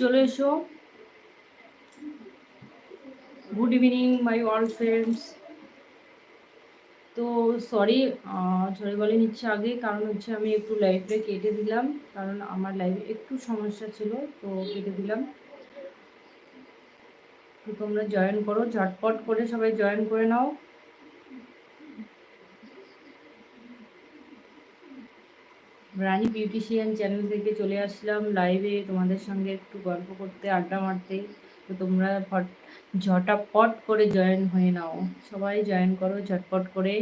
চলে এসো। Good evening my all friends তো সরি সরি বলে নিচ্ছে আগে, কারণ হচ্ছে আমি একটু লাইভে কেটে দিলাম, কারণ আমার লাইফে একটু সমস্যা ছিল, তো কেটে দিলাম। তো তোমরা জয়েন করো, ঝটপট করে সবাই জয়েন করে নাও। রানী বিউটিশিয়ান চ্যানেল থেকে চলে আসলাম লাইভে তোমাদের সঙ্গে একটু গল্প করতে, আড্ডা মারতে। তো তোমরা ফট, ঝটাপট করে জয়েন হয়ে নাও। সবাই জয়েন করো, ঝটপট করে।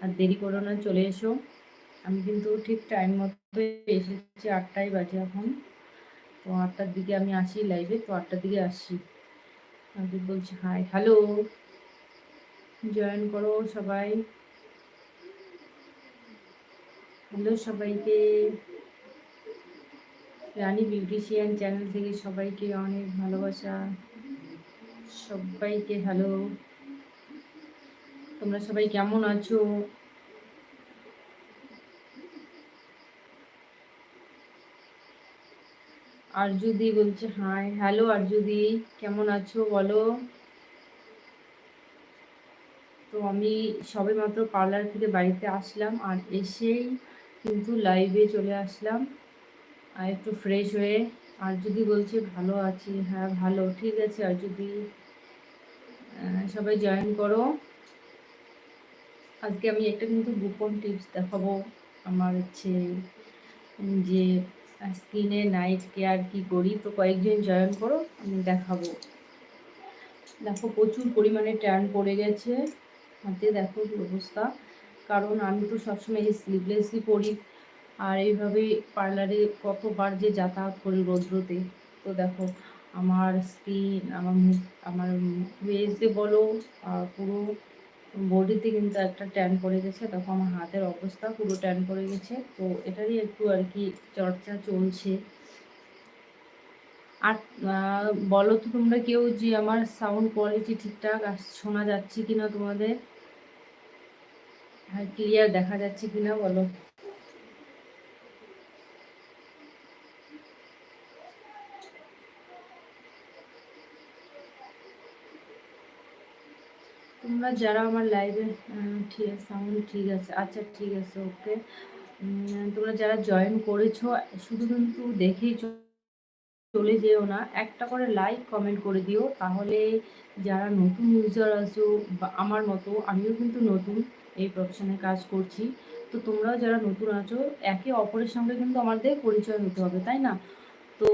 আর দেরি করো না, চলে এসো। আমি কিন্তু ঠিক টাইম মতো এসেছি, আটটাই বাজে এখন। তো আটটার দিকে আমি আসি লাইভে তো আটটার দিকে আসি। আমি বলছি হাই হ্যালো জয়েন করো সবাই। হ্যালো সবাইকে। রানী বিউটিশিয়ান চ্যানেল থেকে সবাইকে অনেক ভালোবাসা। সবাইকে হ্যালো। তোমরা সবাই কেমন আছো? আর যদি বলছে, হাই, হ্যালো আর যদি কেমন আছো বলো? তো আমি সবে মাত্র পার্লার থেকে বাড়িতে আসলাম আর এসেই কিন্তু লাইভে চলে আসলাম। আর একটু ফ্রেশ হয়ে আর যদি বলছে, ভালো আছি হ্যাঁ ভালো, ঠিক আছে আর যদি সবাই জয়েন করো। আজকে আমি একটা কিন্তু গোপন টিপস দেখাবো আমার হচ্ছে যে স্কিনে নাইট কেয়ার কি করি? তো কয়েকজন জয়েন করো, আমি দেখাবো। দেখো প্রচুর পরিমাণে ট্যান পড়ে গেছে। হাতে দেখো অবস্থা। কারণ আমি তো সবসময় স্লিভলেসই পরি আর এইভাবে পার্লারে কতবার যে যাতায়াত করি রৌদ্রতে। তো দেখো, আমার স্কিন আমার মুখ আমার ফেসে বলো, আর পুরো বডিতে কিন্তু একটা ট্যান পড়ে গেছে। দেখো, আমার হাতের অবস্থা পুরো ট্যান পড়ে গেছে। তো এটারই একটু আর কি চর্চা চলছে। আর বলো তো তোমরা কেউ যে আমার সাউন্ড কোয়ালিটি ঠিকঠাক শোনা যাচ্ছে কিনা তোমাদের? হ্যাঁ ক্লিয়ার দেখা যাচ্ছে কিনা বলো? তোমরা যারা আমার লাইভে ঠিক আছে সাউন্ড ঠিক আছে আচ্ছা ঠিক আছে ওকে তোমরা যারা জয়েন করেছ, শুধু কিন্তু দেখেই চলে যেও না, একটা করে লাইক কমেন্ট করে দিও। তাহলে যারা নতুন ইউজার আছো আমার মতো, আমিও কিন্তু নতুন এই প্রফেশনে কাজ করছি। তো তোমরাও যারা নতুন আছো, একে অপরের সঙ্গে কিন্তু আমাদের পরিচয় হতে হবে, তাই না? তো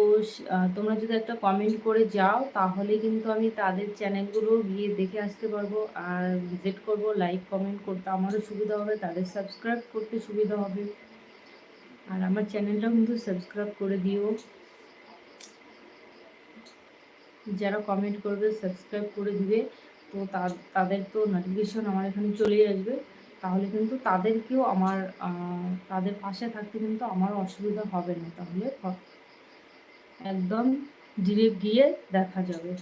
তোমরা যদি একটা কমেন্ট করে যাও, তাহলে কিন্তু আমি তাদের চ্যানেলগুলো গিয়ে দেখে আসতে পারব। আর ভিজিট করব লাইক কমেন্ট করতে আমারও সুবিধা হবে, তাদের সাবস্ক্রাইব করতে সুবিধা হবে। আর আমার চ্যানেলটাও কিন্তু সাবস্ক্রাইব করে দিও। যারা কমেন্ট করবে সাবস্ক্রাইব করে দিবে, তো তাদের তো নোটিফিকেশন আমার এখানে চলেই আসবে। তাহলে কিন্তু তাদেরকেও আমার তাদের পাশে থাকতে কিন্তু আমার অসুবিধা হবে না। তাহলে একদম ডিরেক্ট গিয়ে দেখা যাবে।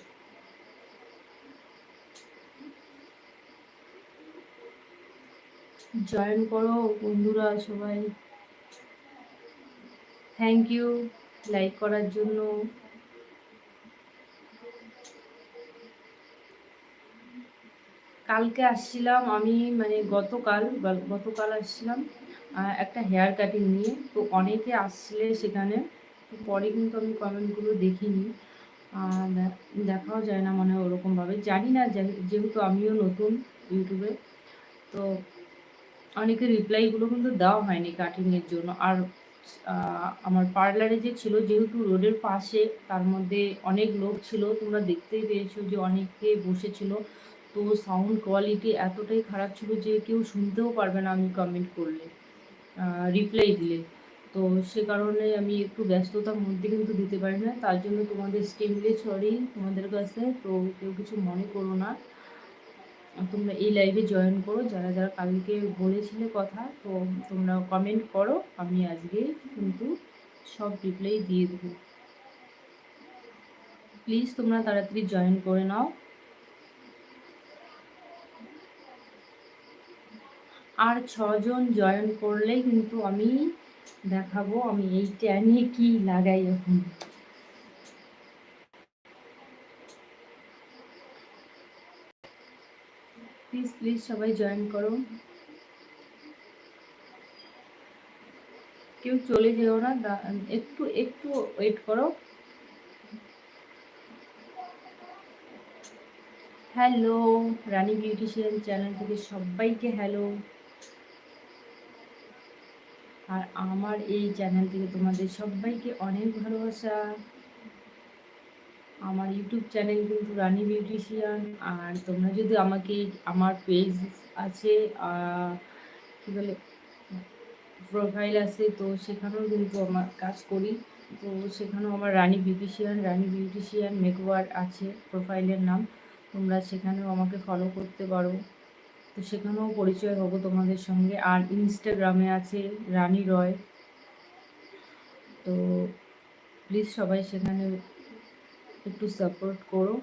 জয়েন করো বন্ধুরা সবাই। থ্যাংক ইউ লাইক করার জন্য। কালকে আসছিলাম আমি মানে গতকাল গতকাল আসছিলাম একটা হেয়ার কাটিং নিয়ে। তো অনেকে আসছিলে সেখানে পরে কিন্তু আমি কমেন্টগুলো দেখিনি। দেখাও যায় না মনে ওরকমভাবে। জানি না যেহেতু আমিও নতুন ইউটিউবে, তো অনেকে রিপ্লাইগুলো কিন্তু দেওয়া হয়নি কাটিংয়ের জন্য। আর আমার পার্লারে যে ছিল, যেহেতু রোডের পাশে, তার মধ্যে অনেক লোক ছিল, তোমরা দেখতেই পেয়েছ যে অনেকে বসেছিল। তো সাউন্ড কোয়ালিটি এতটাই খারাপ ছিল যে কেউ শুনতেও পারবে না আমি কমেন্ট করলে রিপ্লাই দিলে। তো সে কারণে আমি একটু ব্যস্ততার মধ্যে কিন্তু দিতে পারি না। তার জন্য তোমাদের স্টিমলি সরি তোমাদের কাছে তো কেউ কিছু মনে করো না। তোমরা এই লাইভে জয়েন করো। যারা যারা কালকে বলেছিলে কথা, তো তোমরা কমেন্ট করো। আমি আজকে কিন্তু সব রিপ্লাই দিয়ে দেবো। প্লিজ তোমরা তাড়াতাড়ি জয়েন করে নাও। আর ছজন জয়েন করলে কিন্তু আমি দেখাবো আমি এই ট্যানে কি লাগাই এখন। প্লিজ প্লিজ সবাই জয়েন করো। কেউ চলে যেও না একটু একটু ওয়েট করো। হ্যালো রানী বিউটিশিয়ান চ্যানেল থেকে সবাইকে হ্যালো আর আমার এই চ্যানেল থেকে তোমাদের সবাইকে অনেক ভালোবাসা। আমার ইউটিউব চ্যানেল কিন্তু রানি বিউটিশিয়ান আর তোমরা যদি আমাকে, আমার পেজ আছে কী বলে প্রোফাইল আছে, তো সেখানেও কিন্তু আমার কাজ করি। তো সেখানেও আমার রানী বিউটিশিয়ান রানী বিউটিশিয়ান মেকওয়ার আছে প্রোফাইলের নাম। তোমরা সেখানেও আমাকে ফলো করতে পারো। তো সেখানেও পরিচয় হব তোমাদের সঙ্গে। আর ইনস্টাগ্রামে আছে রানী রয়। তো প্লিজ সবাই সেখানে একটু সাপোর্ট করো।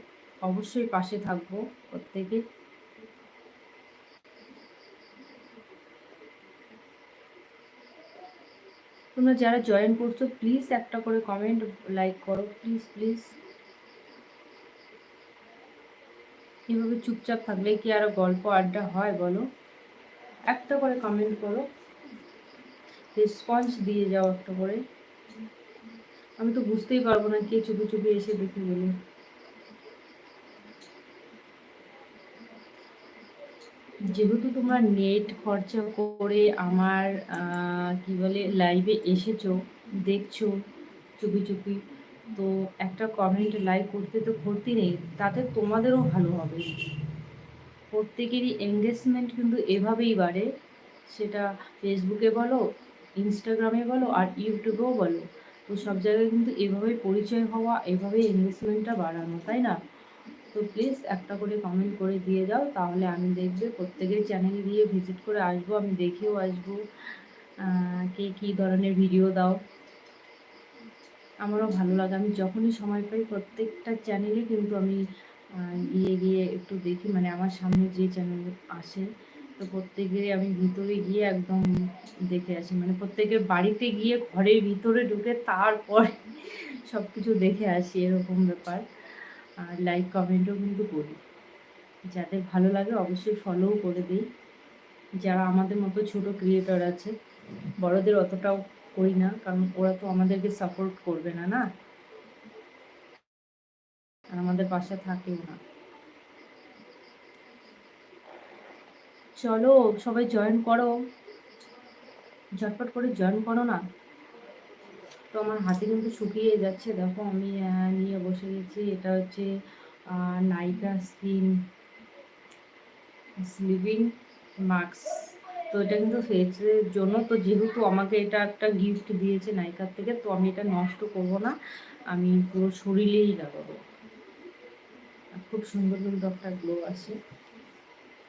অবশ্যই পাশে থাকব প্রত্যেকে। তোমরা যারা জয়েন করছ প্লিজ একটা করে কমেন্ট লাইক করো। প্লিজ প্লিজ এভাবে চুপচাপ থাকলে কি আরও গল্প, আড্ডা হয় বলো? একটা করে কমেন্ট করো। রেসপন্স দিয়ে যাও একটা করে। আমি তো বুঝতেই পারব না কে চুপি চুপি এসে দেখে গেলে। যেহেতু তোমরা নেট খরচা করে আমার কি বলে লাইভে এসেছ, দেখছ চুপি চুপি তো একটা কমেন্ট লাইক করতে তো ক্ষতি নেই, তাতে তোমাদেরও ভালো হবে। প্রত্যেকেরই এঙ্গেজমেন্ট কিন্তু এভাবেই বাড়ে, সেটা ফেসবুকে বলো ইনস্টাগ্রামে বলো, আর ইউটিউবেও বলো। তো সব জায়গায় কিন্তু এভাবেই পরিচয় হওয়া এভাবেই এঙ্গেজমেন্টটা বাড়ানো, তাই না? তো প্লিজ একটা করে কমেন্ট করে দিয়ে দাও, তাহলে আমি দেখবে প্রত্যেকের চ্যানেল গিয়ে ভিজিট করে আসব, আমি দেখেও আসব। কে কী ধরনের ভিডিও দাও। আমারও ভালো লাগে। আমি যখনই সময় পাই প্রত্যেকটা চ্যানেলে কিন্তু আমি গিয়ে গিয়ে একটু দেখি। মানে আমার সামনে যে চ্যানেল আসে, তো প্রত্যেকের আমি ভিতরে গিয়ে একদম দেখে আসি। মানে প্রত্যেকের বাড়িতে গিয়ে ঘরের ভিতরে ঢুকে তারপর সব কিছু দেখে আসি, এরকম ব্যাপার। আর লাইক কমেন্টও কিন্তু করি। যাদের ভালো লাগে অবশ্যই ফলোও করে দিই। যারা আমাদের মতো ছোট ক্রিয়েটর আছে, বড়দের অতটাও করি না, কারণ ওরা তো আমাদেরকে সাপোর্ট করবে না না? আর আমাদের পাশে থাকেও না। চলো, সবাই জয়েন করো। ঝটপট করে জয়েন করো না। তো আমার হাতে কিন্তু শুকিয়ে যাচ্ছে, দেখো আমি নিয়ে বসে গেছি। এটা হচ্ছে নাইকা স্কিন স্লিভিং মাস্ক তো এটা কিন্তু ফেসের জন্য। তো যেহেতু আমাকে এটা একটা গিফট দিয়েছে নাইকার থেকে, তো আমি এটা নষ্ট করব না। আমি পুরো শরীরেই লাগাবো। খুব সুন্দর কিন্তু একটা গ্লো আছে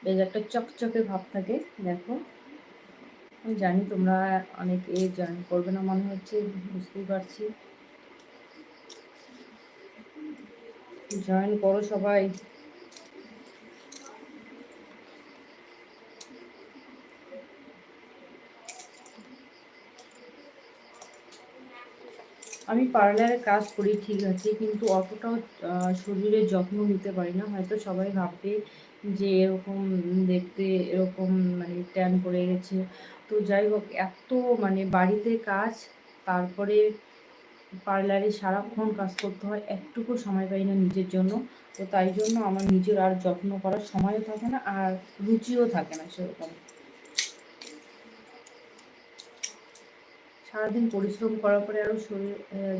বেশ একটা চকচকে ভাব থাকে, দেখো। আমি জানি তোমরা অনেক জয়েন করবে না মনে হচ্ছে, বুঝতেই পারছি। জয়েন করো সবাই। আমি পার্লারে কাজ করি, ঠিক আছে, কিন্তু অতটাও শরীরের যত্ন নিতে পারি না। হয়তো সবাই ভাববে যে এরকম দেখতে, এরকম মানে ট্যান পড়ে গেছে। তো যাই হোক, এত মানে বাড়িতে কাজ, তারপরে পার্লারে সারাক্ষণ কাজ করতে হয়, একটুকু সময় পাই না নিজের জন্য। তো তাই জন্য আমার নিজের আর যত্ন করার সময়ও থাকে না, আর রুচিও থাকে না সেরকম। সারাদিন পরিশ্রম করার পরে আরও শরীর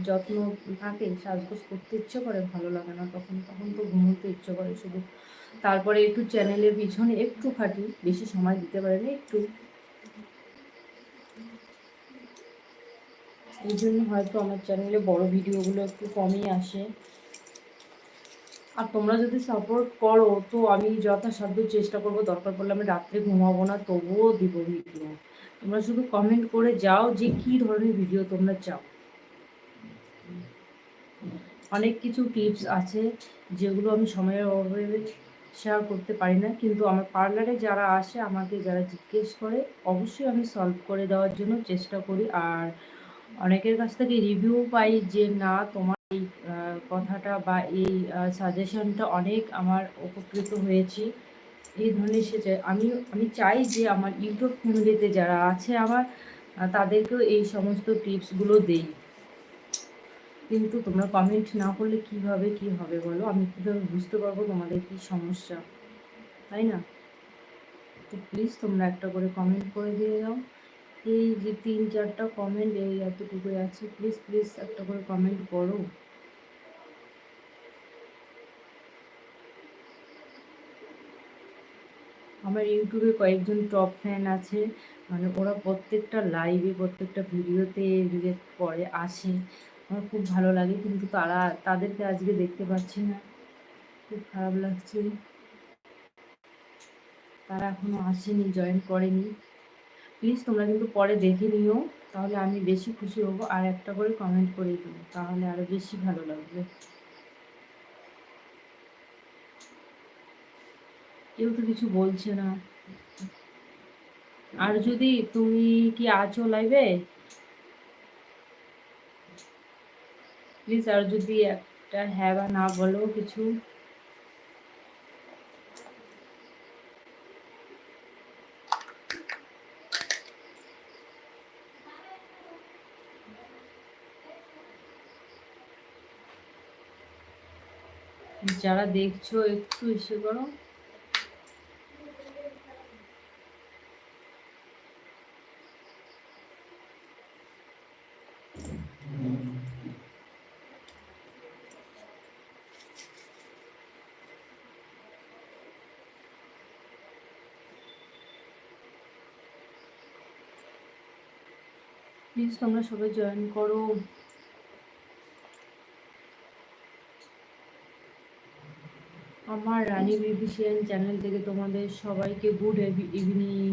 যত্ন থাকে, সাজগোজ করতে ইচ্ছে করে, ভালো লাগে না তখন তখন তো ঘুমোতে ইচ্ছে করে শুধু। তারপরে একটু চ্যানেলের পিছনে একটু খাটি বেশি সময় দিতে পারে না, একটু। এই জন্য হয়তো আমার চ্যানেলে বড় ভিডিওগুলো একটু কমই আসে। আর তোমরা যদি সাপোর্ট করো, তো আমি যথাসাধ্য চেষ্টা করব, দরকার পড়লে আমি রাত্রে ঘুমাবো না, তবুও দিব ভিডিও তোমরা শুধু কমেন্ট করে যাও যে কি ধরনের ভিডিও তোমরা চাও। অনেক কিছু টিপস আছে যেগুলো আমি সময়ের অভাবে শেয়ার করতে পারি না, কিন্তু আমার পার্লারে যারা আসে আমাকে যারা জিজ্ঞেস করে, অবশ্যই আমি সলভ করে দেওয়ার জন্য চেষ্টা করি। আর অনেকের কাছ থেকে রিভিউ পাই যে, না, তোমার এই কথাটা বা এই সাজেশনটা অনেক আমার উপকৃত হয়েছি। এই ধরনের সে আমি আমি চাই যে আমার ইউটিউব ফ্যামিলিতে যারা আছে আমার তাদেরকেও এই সমস্ত টিপসগুলো দেই। কিন্তু তোমরা কমেন্ট না করলে কীভাবে কি হবে বলো? আমি কীভাবে বুঝতে পারব তোমাদের কি সমস্যা? তাই না? তো প্লিজ তোমরা একটা করে কমেন্ট করে দিয়ে যাও এই যে তিন, চারটা কমেন্ট এই এতটুকুই আছে। প্লিজ প্লিজ একটা করে কমেন্ট করো। আমার ইউটিউবে কয়েকজন টপ ফ্যান আছে। মানে ওরা প্রত্যেকটা লাইভে প্রত্যেকটা ভিডিওতে রিলেক্ট করে, আসে। আমার খুব ভালো লাগে, কিন্তু তারা, তাদেরকে আজকে দেখতে পাচ্ছি না। খুব খারাপ লাগছে। তারা এখনও আসেনি জয়েন করেনি। প্লিজ তোমরা কিন্তু পরে দেখে নিও। তাহলে আমি বেশি খুশি হব। আর একটা করে কমেন্ট করে দেবো তাহলে আরও বেশি ভালো লাগবে। কেউ তো কিছু বলছে না। আর যদি তুমি কি আছো লাইভে প্লিজ আর যদি একটা হ্যাঁ বা না বলো কিছু। যারা দেখছ, একটু এসে করো। প্লিজ তোমরা সবাই জয়েন করো। আমার রানী বিউটিশিয়ান চ্যানেল থেকে তোমাদের সবাইকে গুড ইভিনিং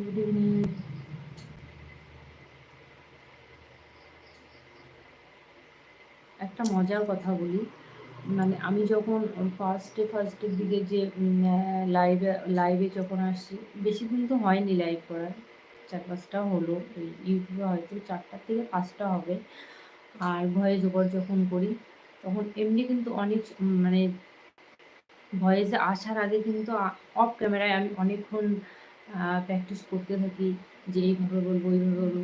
গুড ইভিনিং একটা মজার কথা বলি মানে আমি যখন ফার্স্টে ফার্স্টের দিকে যে লাইভে লাইভে যখন আসছি বেশি দিন তো হয়নি লাইভ করার। চার পাঁচটা হলো। এই ইউটিউবে হয়তো চারটার থেকে পাঁচটা হবে। আর ভয়েস ওভার যখন করি, তখন এমনি কিন্তু অনেক মানে ভয়েসে আসার আগে কিন্তু অফ ক্যামেরায় আমি অনেকক্ষণ প্র্যাকটিস করতে থাকি যে এইভাবে বলব এইভাবে বলব।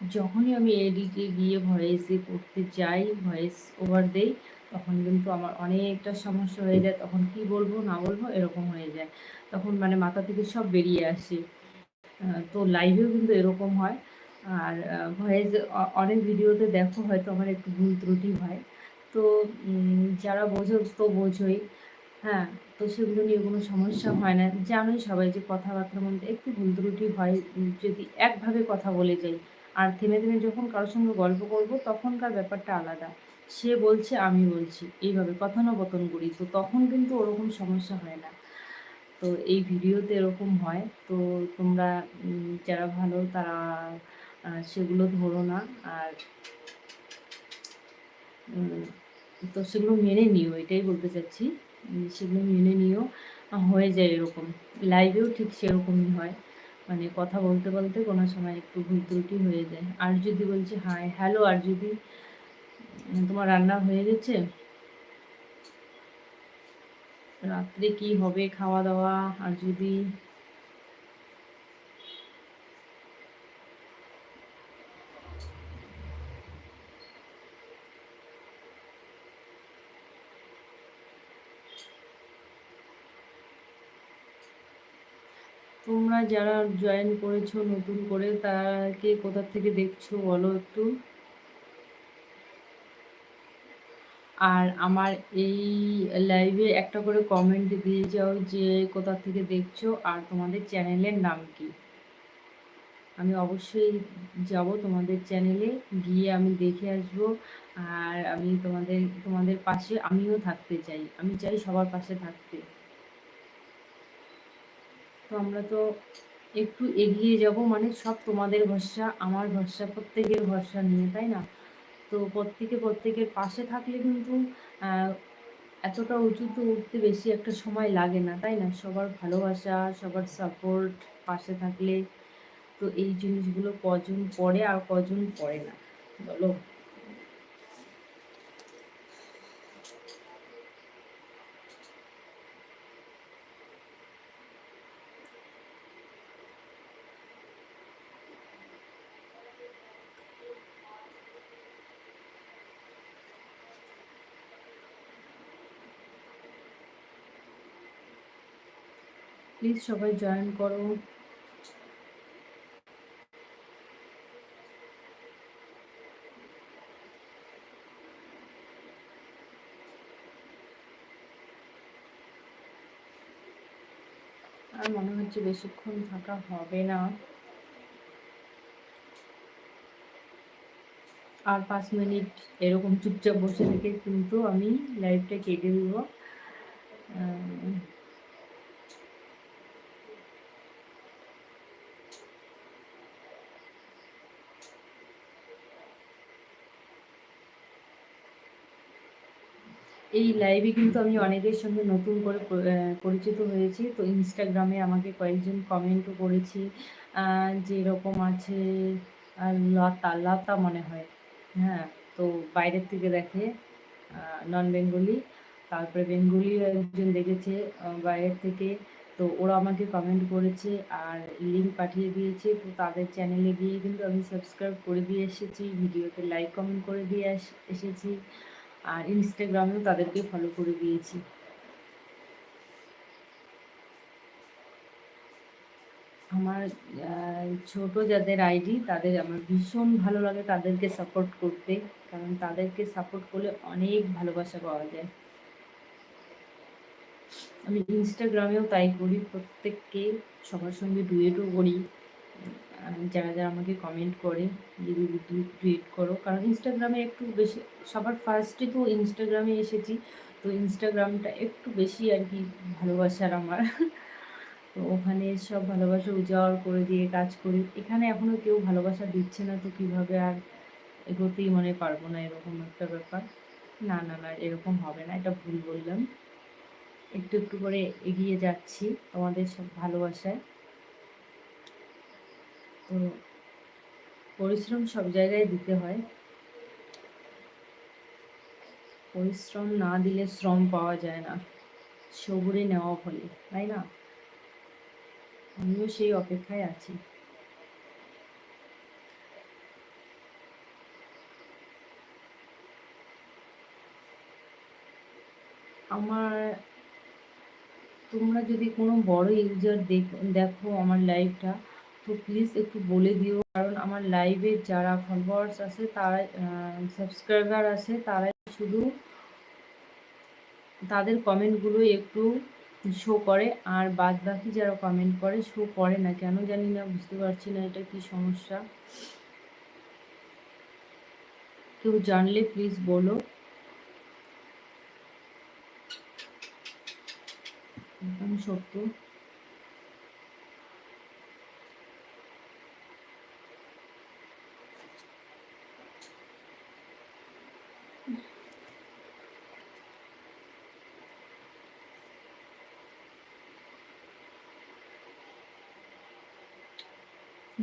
যখনই আমি এডিটে গিয়ে ভয়েসে করতে যাই, ভয়েস ওভার দেই, তখন কিন্তু আমার অনেকটা সমস্যা হয়ে যায়। তখন কি বলব, না বলব এরকম হয়ে যায়। তখন মানে মাথা থেকে সব বেরিয়ে আসে। তো লাইভেও কিন্তু এরকম হয়। আর ভয়েস অনেক ভিডিওতে দেখো হয়তো আমার একটু ভুল ত্রুটি হয়। তো যারা বোঝো তো বোঝোই। হ্যাঁ তো সেগুলো নিয়ে কোনো সমস্যা হয় না। জানোই সবাই যে কথাবার্তার মধ্যে একটু ভুল ত্রুটি হয় যদি একভাবে কথা বলে যাই। আর থেমে থেমে যখন কারোর সঙ্গে গল্প করব, তখনকার ব্যাপারটা আলাদা। সে বলছে, আমি বলছি। এইভাবে কথোপকথন করি, তো তখন কিন্তু ওরকম সমস্যা হয় না। তো এই ভিডিওতে এরকম হয়। তো তোমরা যারা ভালো তারা সেগুলো ধরো না। আর তো সেগুলো মেনে নিও, এটাই বলতে চাচ্ছি। সেগুলো মেনে নিও, হয়ে যায় এরকম। লাইভেও ঠিক সেরকমই হয়। মানে কথা বলতে বলতে কোনো সময় একটু ভুল ত্রুটি হয়ে যায়। আর যদি বলছি হাই হ্যালো আর যদি তোমার রান্না হয়ে গেছে? রাত্রে কি হবে খাওয়া দাওয়া আর যদি তোমরা যারা জয়েন করেছ নতুন করে তাকে কোথা থেকে দেখছ বলো একটু? আর আমার এই লাইভে একটা করে কমেন্ট দিয়ে যাও যে কোথা থেকে দেখছ আর তোমাদের চ্যানেলের নাম কি। আমি অবশ্যই যাব তোমাদের চ্যানেলে গিয়ে আমি দেখে আসব আর আমি তোমাদের তোমাদের পাশে আমিও থাকতে চাই। আমি চাই সবার পাশে থাকতে। তো আমরা তো একটু এগিয়ে যাব মানে সব তোমাদের ভরসা, আমার ভরসা, প্রত্যেকের ভরসা নিয়ে, তাই না? তো প্রত্যেকে, প্রত্যেকের পাশে থাকলে কিন্তু এতটা উঁচুতে উঠতে বেশি একটা সময় লাগে না, তাই না? সবার ভালোবাসা, সবার সাপোর্ট পাশে থাকলে তো এই জিনিসগুলো কজন পড়ে আর কজন পড়ে না? বলো। প্লিজ সবাই জয়েন করো। আর মনে হচ্ছে বেশিক্ষণ থাকা হবে না। আর পাঁচ মিনিট এরকম চুপচাপ বসে থেকে কিন্তু আমি লাইভটা কেটে দিব। এই লাইভে কিন্তু আমি অনেকের সঙ্গে নতুন করে পরিচিত হয়েছি। তো ইনস্টাগ্রামে আমাকে কয়েকজন কমেন্টও করেছি যে এরকম আছে লতা লতা মনে হয়। হ্যাঁ তো বাইরের থেকে দেখে নন বেঙ্গলি তারপরে বেঙ্গলিও একজন দেখেছে বাইরের থেকে। তো ওরা আমাকে কমেন্ট করেছে আর লিঙ্ক পাঠিয়ে দিয়েছে। তো তাদের চ্যানেলে গিয়ে কিন্তু আমি সাবস্ক্রাইব করে দিয়ে এসেছি, ভিডিওতে লাইক কমেন্ট করে দিয়ে এসেছি। আর ইনস্টাগ্রামেও তাদেরকে ফলো করে দিয়েছি। আমার ছোট যাদের আইডি তাদের আমার ভীষণ ভালো লাগে তাদেরকে সাপোর্ট করতে, কারণ তাদেরকে সাপোর্ট করলে অনেক ভালোবাসা পাওয়া যায়। আমি ইনস্টাগ্রামেও তাই করি, প্রত্যেককে সবার সঙ্গে ডুয়েটও করি। যারা যারা আমাকে কমেন্ট করে যে টুইট করো, কারণ ইনস্টাগ্রামে একটু বেশি, সবার ফার্স্টে তো ইনস্টাগ্রামে এসেছি, তো ইনস্টাগ্রামটা একটু বেশি আর কি ভালোবাসার আমার। তো ওখানে সব ভালোবাসা উজাড় করে দিয়ে কাজ করি। এখানে এখনও কেউ ভালোবাসা দিচ্ছে না, তো কীভাবে আর এগোতেই মনে পারব না, এরকম একটা ব্যাপার। না না না, এরকম হবে না, এটা ভুল বললাম। একটু একটু করে এগিয়ে যাচ্ছি তোমাদের সব ভালোবাসায়। পরিশ্রম সব জায়গায় দিতে হয়। পরিশ্রম না দিলে শ্রম পাওয়া যায় না। সবুরে নেওয়া ফলে, তাই না? আমিও সেই অপেক্ষায় আছি। আমার, তোমরা যদি কোনো বড় ইউজার দেখো আমার লাইভটা তো প্লিজ একটু বলে দিও। কারণ আমার লাইভে যারা ফলোয়ার্স আছে, তারা সাবস্ক্রাইবার আছে, তারাই শুধু তাদের কমেন্টগুলো একটু শো করে। আর বাদ বাকি যারা কমেন্ট করে শো করে না কেন জানি না, বুঝতে পারছি না এটা কি সমস্যা। কেউ জানলে প্লিজ বলো। সত্য।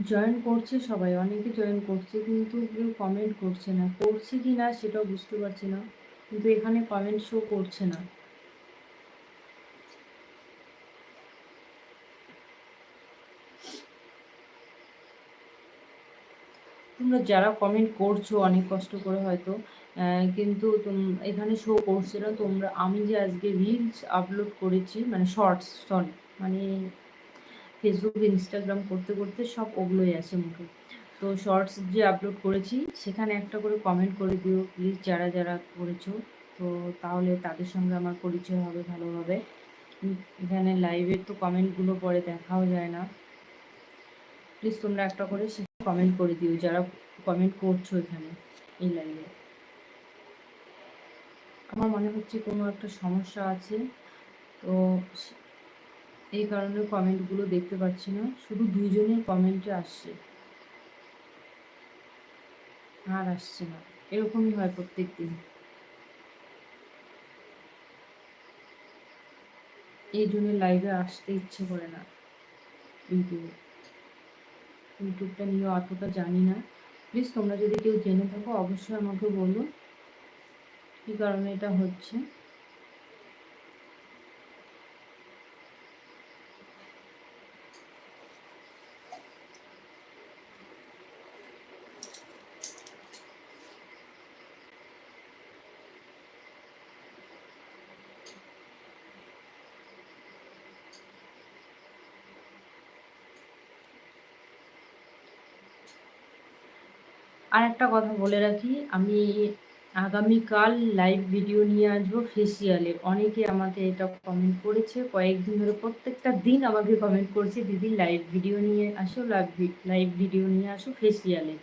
জয়েন করছে, সবাই অনেকে জয়েন করছে কিন্তু কেউ কমেন্ট করছে না। করছে কি না সেটাও বুঝতে পারছি না। কিন্তু এখানে কমেন্ট শো করছে না। তোমরা যারা কমেন্ট করছ অনেক কষ্ট করে হয়তো কিন্তু এখানে শো করছে না। তোমরা আমি যে আজকে রিলস আপলোড করেছি মানে শর্টস সরি মানে ফেসবুক ইনস্টাগ্রাম করতে করতে সব ওগুলোই আছে মুখে। তো শর্টস যে আপলোড করেছি, সেখানে একটা করে কমেন্ট করে দিও প্লিজ যারা যারা করেছ। তো তাহলে তাদের সঙ্গে আমার পরিচয় হবে ভালোভাবে। এখানে লাইভের তো কমেন্টগুলো পরে দেখাও যায় না। প্লিজ তোমরা একটা করে সেখানে কমেন্ট করে দিও, যারা কমেন্ট করছ এখানে, এই লাইভে আমার মনে হচ্ছে কোনো একটা সমস্যা আছে। তো এই কারণে কমেন্টগুলো দেখতে পাচ্ছি না। শুধু দুইজনের কমেন্টে আসছে। আর আসছে না। এরকমই হয় প্রত্যেক দিন এই জন্য লাইভে আসতে ইচ্ছে করে না ইউটিউবে। ইউটিউবটা নিয়ে অতটা জানি না। প্লিজ তোমরা যদি কেউ জেনে থাকো, অবশ্যই আমাকে বলো। কী কারণে এটা হচ্ছে। আর একটা কথা বলে রাখি, আমি আগামীকাল লাইভ ভিডিও নিয়ে আসব ফেসিয়ালের অনেকে আমাকে এটা কমেন্ট করেছে, কয়েকদিন ধরে প্রত্যেকটা দিন আমাকে কমেন্ট করেছে, দিদি লাইভ ভিডিও নিয়ে আসো লাইভ লাইভ ভিডিও নিয়ে আসো ফেসিয়ালের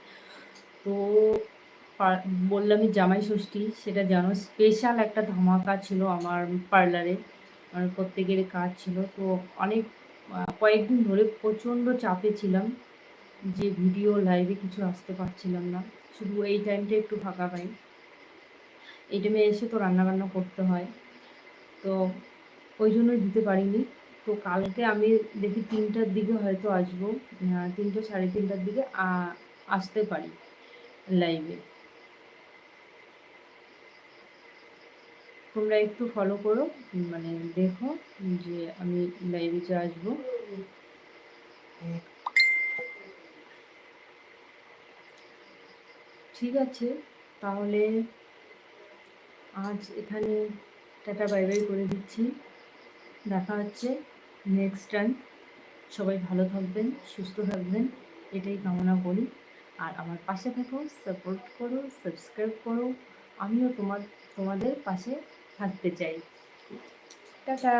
তো বললামই জামাই ষষ্ঠী, সেটা জানো স্পেশাল একটা ধামাকা ছিল আমার পার্লারে আমার প্রত্যেকের কাজ ছিল। তো অনেক কয়েকদিন ধরে প্রচণ্ড চাপে ছিলাম। যে ভিডিও লাইভে কিছু আসতে পারছিলাম না। শুধু এই টাইমটা একটু ফাঁকা পাই। এই টাইমে এসে তো রান্নাবান্না করতে হয়। তো ওই জন্যই দিতে পারিনি। তো কালকে আমি দেখি তিনটার দিকে হয়তো আসব। তিনটে সাড়ে তিনটার দিকে আসতে পারি লাইভে তোমরা একটু ফলো করো। মানে দেখো যে আমি লাইভে যে আসব। ঠিক আছে, তাহলে আজ এখানে টাটা, বাই বাই করে দিচ্ছি। দেখা হচ্ছে নেক্সট টাইম সবাই ভালো থাকবেন, সুস্থ থাকবেন, এটাই কামনা করি। আর আমার পাশে থাকো সাপোর্ট করো সাবস্ক্রাইব করো। আমিও তোমার, তোমাদের পাশে থাকতে চাই। টাটা!